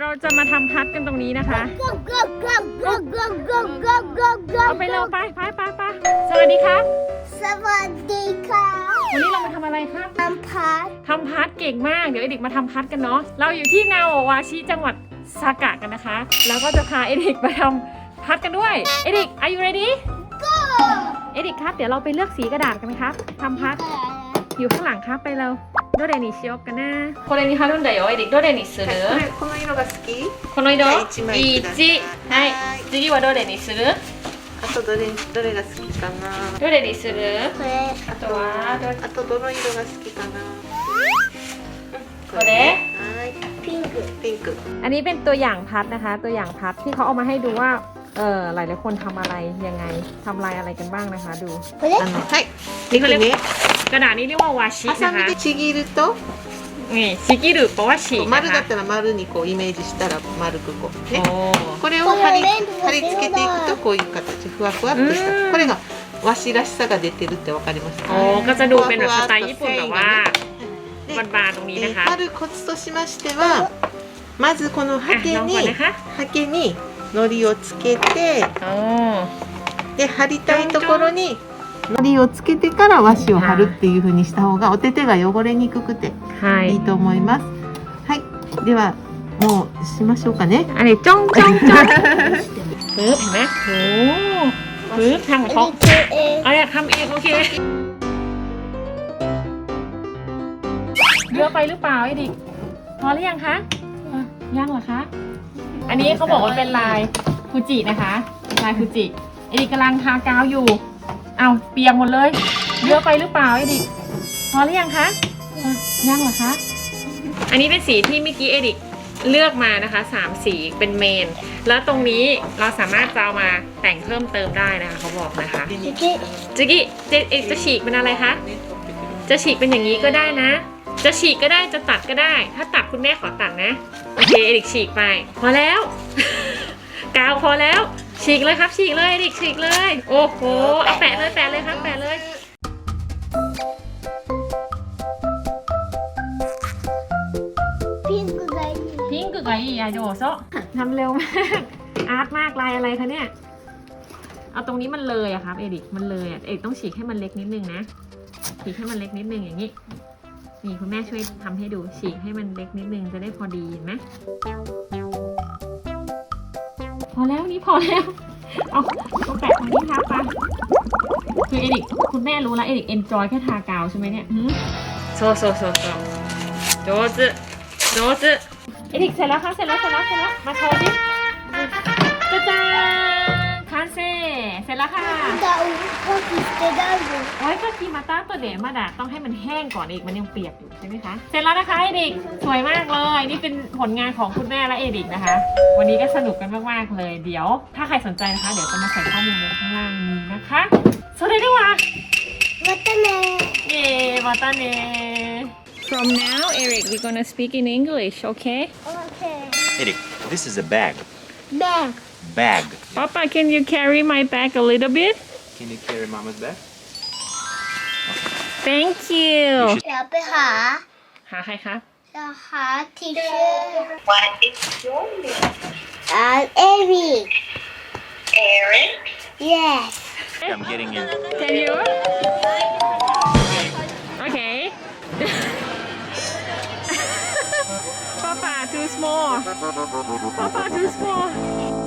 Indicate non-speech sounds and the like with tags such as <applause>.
เราจะมาทำพัดกันตรงนี้นะคะ เอาไปเร็วไปไปไปไปสวัสดีครับ สวัสดีค่ะวันนี้เรามาทำอะไรครับทำพัดทำพัดเก่งมาก เดี๋ยวเด็กมาทำพัดกันเนาะ เราอยู่ที่นาวาชิจังหวัดสากะกันนะคะ แล้วก็จะพาเอดิกมาทำพัดกันด้วย เอดิก are you ready เอดิกครับ เดี๋ยวเราไปเลือกสีกระดาษกันไหมครับทำพัด อยู่ข้างหลังครับไปเราโดเรนิชิโอกันนะこれに貼るんだよエリどれにするこれこの色が好きこの色はい一枚ください1はいはい次はどれにするあとどれどれが好きかなどれにするこれあとはどあとどの色が好きかなこれはいピンクピンク อันนี้เป็นตัวอย่างพัดนะคะ ตัวอย่างพัดที่เขาเอามาให้ดูว่า เออหลายหลายๆคนทำอะไรยังไงทำลายอะไรกันบ้างนะคะ ดู これあのはい見てね กระดาษนี้เรียกว่าวาชิ ハ นะ サ คะ ミでちぎると นี่ชิกิรุแปลว่าฉีก 丸 นะ だ คะ ったら丸にこうイメージしたら丸くこう โอ้ ねこれを貼りこれ全部貼り付けていくとこういう形ふわふわっとしうんたこれが和紙らしさが出てるってわかりますか โอ้ก็จะดูเป็นแบบสไตล์ญี่ปุ่นแบบว่า で บานๆตรงนี้ え นะ ー คะ 貼るコツとしましてはまずこの อ่ะ ハケ ลองก่อน に นะคะ ハケに 糊をつけて โอ้ で貼りたいところに糊をつけてから和紙を貼るっていう風にした方がお手手が汚れにくくて ใช่ いいと思いますはいではもうしましょうかね อันนี้จ้องจ้องจ<laughs> ้องปึ๊บเห็นไหมโอ้ปึ๊บทำของเขา え เอาอยากทำเองโอเคเยอะไปหรือเปล่าไอ้ดิกพอหรือยังคะอ่ะยังเหรอคะ อันนี้เขาบอกว่าเป็นลายฟูจินะคะลายฟูจิไอ้ดิกกำลังทากาวอยู่ เอาเปียกหมดเลยเยอะไปหรือเปล่าไอ้ดิกพอหรือยังคะอะยังเหรอคะ อันนี้เป็นสีที่เมื่อกี้เอดิกเลือกมานะคะสามสีเป็นเมน แล้วตรงนี้เราสามารถจะเอามาแต่งเพิ่มเติมได้นะคะเขาบอกนะคะ次จิกิเจเอกจะฉีกเป็นอะไรคะจะฉีกเป็นอย่างนี้ก็ได้นะ จะฉีกก็ได้จะตัดก็ได้ ถ้าตัดคุณแม่ขอตัดนะ โอเคเอริกฉีกไป พอแล้ว กาวพอแล้ว ฉีกเลยครับ ฉีกเลยเอริกฉีกเลย โอ้โหเอาแปะเลยแปะเลยครับแปะเลยพิงกุไกพิงกุไกยาโดโซทำเร็วมาก อาร์ตมากลายอะไรคะเนี่ย เอาตรงนี้มันเลยอะครับเอริกมันเลยอะเอริกต้องฉีกให้มันเล็กนิดนึงนะฉีกให้มันเล็กนิดนึงอย่างนี้ นี่คุณแม่ช่วยทำให้ดูฉีกให้มันเล็กนิดนึงจะได้พอดีเห็นไหมพอแล้วนี่พอแล้ว เอาเอาแปะตรงนี้ครับไปคือเอริกคุณแม่รู้แล้วเอริกเอนจอยแค่ทากาวใช่ไหมเนี่ยโซโซโซโซโจซึโจซึเอริกเสร็จแล้วครับเสร็จแล้วเสร็จแล้วเสร็จแล้วมาโชว์ดิจ้าจ้า พ่อคิดไปได้เลยโอ้ก็คีมาต้าตัวเดมาดาต้องให้มันแห้งก่อนเอีกมันยังเปียกอยู่ใช่ไหมคะ เสร็จแล้วนะคะเอดิกสวยมากเลย นี่เป็นผลงานของคุณแม่และเอดิกนะคะ วันนี้ก็สนุกกันมากๆเลย เดี๋ยว ถ้าใครสนใจนะคะ เดี๋ยวจะมาใส่ข้อมูลไว้ข้างล่างนี้นะคะสวัสดีทุกคนวัตเตอร์เนเย่มาต้าเน From now, Eric, we're gonna speak in English, okay? okay Eric, this is a bag. bag Bag. Papa, can you carry my bag a little bit? Can you carry mama's bag? Thank you อย่าไปหา หาใครคะ จะหาทิชชู่ What is your name? Uh, Eric Eric Yes I'm getting in. Can you? Okay. <laughs> Papa too small. Papa too small.